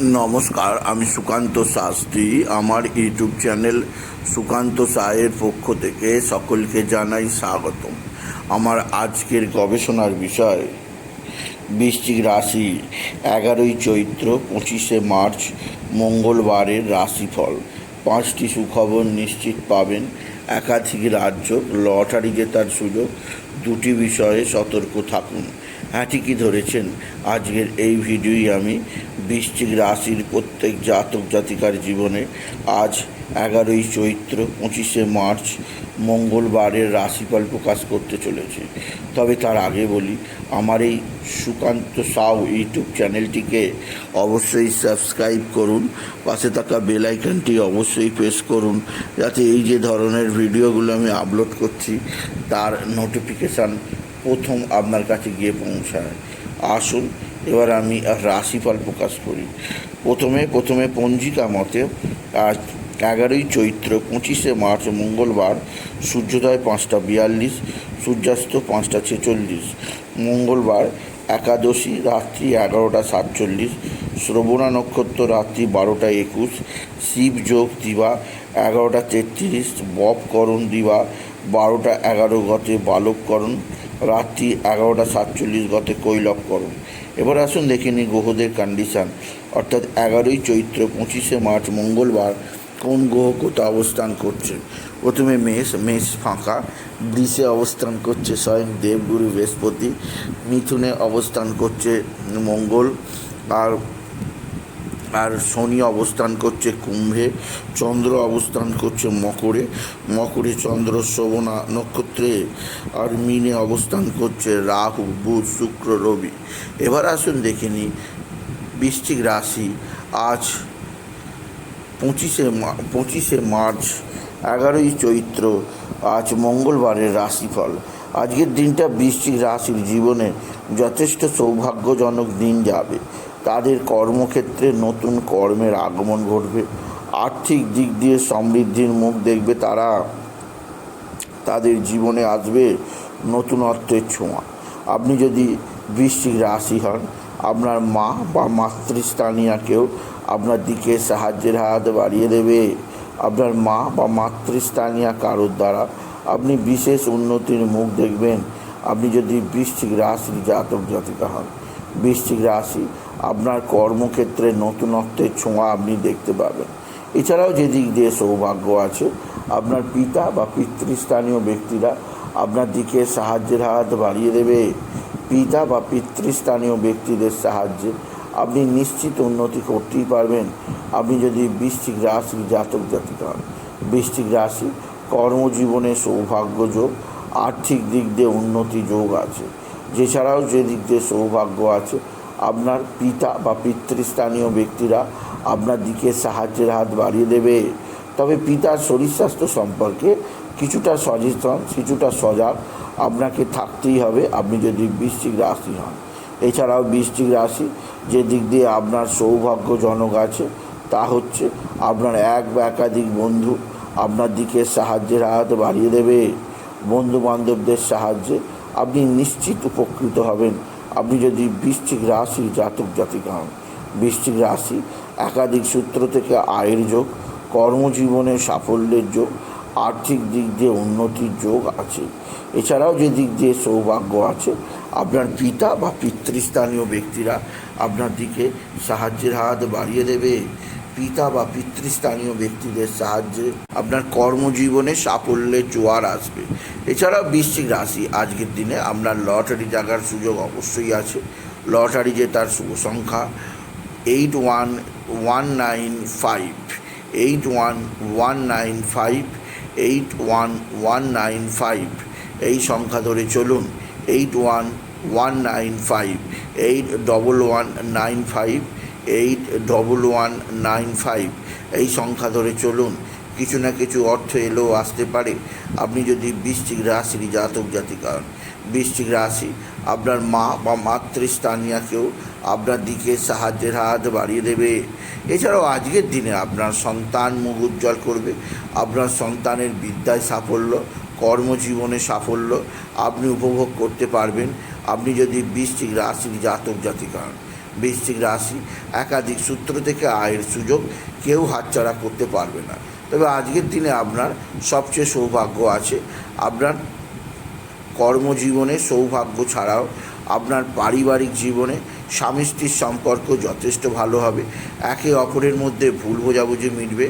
নমস্কার, আমি সুকান্ত শাস্ত্রী। আমার ইউটিউব চ্যানেল সুকান্ত সায়ের পক্ষ থেকে সকলকে জানাই স্বাগতম। আমার আজকের গবেষণার বিষয়, বৃশ্চিক রাশি এগারোই চৈত্র পঁচিশে মার্চ, মঙ্গলবারের রাশিফল। পাঁচটি সুখবর নিশ্চিত পাবেন। একাধিক রাজ্য লটারি জেতার সুযোগ। দুটি বিষয়ে সতর্ক থাকুন। হ্যাঁ ঠিকই ধরেছেন? আজকের এই ভিডিওই আমি বৃশ্চিক রাশির প্রত্যেক জাতক জাতিকার জীবনে আজ এগারোই চৈত্র পঁচিশে মার্চ মঙ্গলবারের রাশিফল প্রকাশ করতে চলেছে। তবে তার আগে বলি, আমার এই সুকান্ত সাউ ইউটিউব চ্যানেলটিকে অবশ্যই সাবস্ক্রাইব করুন, পাশে থাকা বেল আইকনটি অবশ্যই প্রেস করুন, যাতে এই যে ধরনের ভিডিওগুলো আমি আপলোড করছি, তার নোটিফিকেশান প্রথম আপনার কাছে গিয়ে পৌঁছায়। আসুন, এবার আমি রাশিফল প্রকাশ করি। প্রথমে প্রথমে পঞ্জিকা মতে, আজ এগারোই চৈত্র পঁচিশে মার্চ মঙ্গলবার, সূর্যোদয় পাঁচটা বিয়াল্লিশ, সূর্যাস্ত পাঁচটা ছেচল্লিশ। মঙ্গলবার একাদশী রাত্রি এগারোটা সাতচল্লিশ, শ্রবণা নক্ষত্র রাত্রি বারোটা একুশ, শিব যোগ দিবা এগারোটা তেত্রিশ বপকরণ দিবা বারোটা এগারো গতে বালককরণ রাত্রি এগারোটা সাতচল্লিশ গতে কৈলককরণ এবার আসুন দেখে নিই গ্রহদের কন্ডিশান অর্থাৎ এগারোই চৈত্র, পঁচিশে মার্চ, মঙ্গলবার কোন গ্রহ কোথাও অবস্থান করছে? প্রথমে মেষ মেষ ফাঁকা, বৃষে অবস্থান করছে স্বয়ং দেবগুরু বৃহস্পতি, মিথুনে অবস্থান করছে মঙ্গল, আর আর শনি অবস্থান করছে কুম্ভে, চন্দ্র অবস্থান করছে মকরে। মকরে চন্দ্র, শোভনা নক্ষত্রে আর মিনে অবস্থান করছে রাহু, বুধ, শুক্র, রবি। এবার আসুন দেখে নিই, বৃশ্চিক রাশি আজ পঁচিশে পঁচিশে মার্চ, এগারোই চৈত্র, আজ মঙ্গলবারের রাশিফল। আজকের দিনটা বৃশ্চিক রাশির জীবনে যথেষ্ট সৌভাগ্যজনক দিন যাবে। তাদের কর্মক্ষেত্রে নতুন কর্মের আগমন ঘটবে। আর্থিক দিক দিয়ে সমৃদ্ধির মুখ দেখবে তারা। তাদের জীবনে আসবে নতুনত্বের ছোঁয়া। আপনি যদি বৃশ্চিক রাশি হন, আপনার মা বা মাতৃস্থানীয় কেউ আপনার দিকে সাহায্যের হাত বাড়িয়ে দেবে। আপনার মা বা মাতৃস্থানীয় কারোর দ্বারা আপনি বিশেষ উন্নতির মুখ দেখবেন। আপনি যদি বৃশ্চিক রাশির জাতক জাতিকা হন বৃশ্চিক রাশি, আপনার কর্মক্ষেত্রে নতুনত্বের ছোঁয়া আপনি দেখতে পাবেন। এছাড়াও যে দিক দিয়ে সৌভাগ্য আছে, আপনার পিতা বা পিতৃস্থানীয় ব্যক্তিরা আপনার দিকে সাহায্যের হাত বাড়িয়ে দেবে। পিতা বা পিতৃস্থানীয় ব্যক্তিদের সাহায্যে আপনি নিশ্চিত উন্নতি করতেই পারবেন। আপনি যদি বৃষ্টিক রাশি জাতক জাতিকা হন, বৃশ্চিক রাশি কর্মজীবনে সৌভাগ্য যোগ, আর্থিক দিক দিয়ে উন্নতি যোগ আছে। যেছাড়াও যে দিক দিয়ে সৌভাগ্য আছে, আপনার পিতা বা পিতৃস্থানীয় ব্যক্তিরা আপনার দিকে সাহায্যের হাত বাড়িয়ে দেবে। তবে পিতার শরীর স্বাস্থ্য সম্পর্কে কিছুটা সচেতন, কিছুটা সজাগ আপনাকে থাকতেই হবে, আপনি যদি বৃশ্চিক রাশি হন। এছাড়াও বৃশ্চিক রাশি যে দিক দিয়ে আপনার সৌভাগ্যজনক আছে, তা হচ্ছে আপনার এক বা একাধিক বন্ধু আপনার দিকে সাহায্যের হাত বাড়িয়ে দেবে। বন্ধু বান্ধবদের সাহায্যে আপনি নিশ্চিত উপকৃত হবেন। আপনি যদি বৃশ্চিক রাশির জাতক জাতিকা হন। বৃশ্চিক রাশি একাধিক সূত্র থেকে আয়ের যোগ, কর্মজীবনে সাফল্যের যোগ, আর্থিক দিক দিয়ে উন্নতির যোগ আছে। এছাড়াও যে দিক দিয়ে সৌভাগ্য আছে, আপনার পিতা বা পিতৃস্থানীয় ব্যক্তিরা আপনার দিকে সাহায্যের হাত বাড়িয়ে দেবে। পিতা বা পিতৃস্থানীয় ব্যক্তিদের সাহায্যে আপনার কর্মজীবনে সাফল্যের জোয়ার আসবে। এছাড়াও বৃশ্চিক রাশি, আজকের দিনে আপনার লটারি জাগার সুযোগ অবশ্যই আছে। লটারি জেতার শুভ সংখ্যা eight one one nine five eight one one nine five eight one one nine five এই সংখ্যা ধরে চলুন eight one one nine five eight double one nine five eight double one nine five এই সংখ্যা ধরে চলুন। কিছু না কিছু অর্থ এলেও আসতে পারে। আপনি যদি বৃষ্টিক রাশির জাতক জাতিকা হন বৃশ্চিক রাশি, আপনার মা বা মাতৃস্থানীয় কেউ আপনার দিকে সাহায্যের হাত বাড়িয়ে দেবে। এছাড়াও আজকের দিনে আপনার সন্তান মুখ উজ্জ্বল করবে। আপনার সন্তানের বিদ্যায় সাফল্য, কর্মজীবনে সাফল্য আপনি উপভোগ করতে পারবেন। আপনি যদি বৃশ্চিক রাশির জাতক জাতিকা হন রাশি একাধিক সূত্র থেকে আয়ের সুযোগ কেউ হাতছাড়া করতে পারবে না। তবে আজকের দিনে আপনার সবচেয়ে সৌভাগ্য আছে। আপনার কর্মজীবনে সৌভাগ্য ছাড়াও আপনার পারিবারিক জীবনে স্বামী স্ত্রীর সম্পর্ক যথেষ্ট ভালো হবে। একে অপরের মধ্যে ভুল বোঝাবুঝি মিটবে,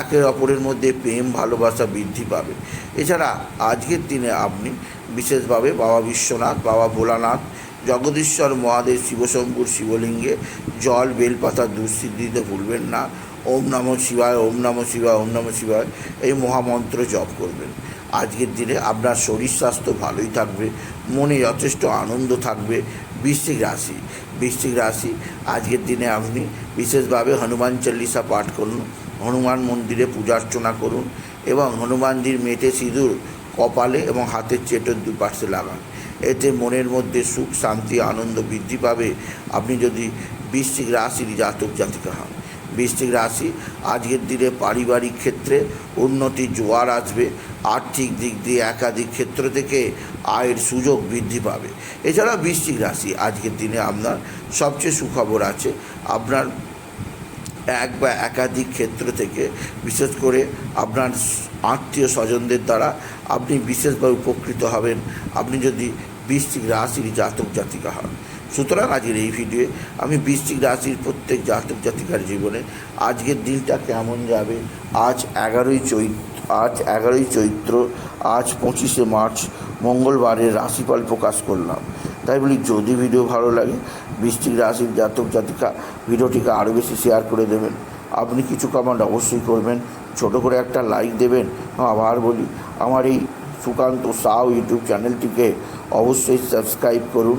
একে অপরের মধ্যে প্রেম, ভালোবাসা বৃদ্ধি পাবে। এছাড়া আজকের দিনে আপনি বিশেষভাবে বাবা বিশ্বনাথ, বাবা ভোলানাথ, জগদীশ্বর মহাদেব শিবশঙ্কুর শিবলিঙ্গে জল, বেলপাতা দুঃসিদ্ধি দিতে ভুলবেন না। ওম নম শিবায়, ওম নম শিবায়, ওম নম শিবায়, এই মহামন্ত্র জপ করবেন। আজকের দিনে আপনার শরীর স্বাস্থ্য ভালোই থাকবে, মনে যথেষ্ট আনন্দ থাকবে। বৃশ্চিক রাশি বৃশ্চিক রাশি, আজকের দিনে আপনি বিশেষভাবে হনুমান চল্লিশা পাঠ করুন, হনুমান মন্দিরে পূজার্চনা করুন এবং হনুমানজির মেটে সিঁদুর কপালে এবং হাতের চেটোর দুপাশে লাগান। এতে মনের মধ্যে সুখ, শান্তি, আনন্দ বৃদ্ধি পাবে। আপনি যদি বৃশ্চিক রাশির জাতক জাতিকা হন বৃশ্চিক রাশি। আজকের দিনে পারিবারিক ক্ষেত্রে উন্নতির জোয়ার আসবে। আর্থিক দিক দিয়ে একাধিক ক্ষেত্র থেকে আয়ের সুযোগ বৃদ্ধি পাবে। এছাড়া বৃশ্চিক রাশি, আজকের দিনে আপনার সবচেয়ে সুখবর আছে। আপনার এক বা একাধিক ক্ষেত্র থেকে, বিশেষ করে আপনার আত্মীয় স্বজনদের দ্বারা আপনি বিশেষভাবে উপকৃত হবেন। আপনি যদি বৃশ্চিক রাশির জাতক জাতিকা হন। সুতরাং আজকের এই ভিডিওয়ে আমি বৃশ্চিক রাশির প্রত্যেক জাতক জাতিকার জীবনে আজকের দিনটা কেমন যাবে? আজ এগারোই চৈত্র আজ এগারোই চৈত্র, আজ পঁচিশে মার্চ, মঙ্গলবারের রাশিফল প্রকাশ করলাম। তাই বলি, যদি ভিডিও ভালো লাগে বৃষ্টিক রাশির জাতক জাতিকা ভিডিওটিকে আরও বেশি শেয়ার করে দেবেন। আপনি কিছু কমেন্ট অবশ্যই করবেন, ছোট করে একটা লাইক দেবেন। আবার বলি, আমার এই সুকান্ত সাউ ইউটিউব চ্যানেলটিকে অবশ্যই সাবস্ক্রাইব করুন।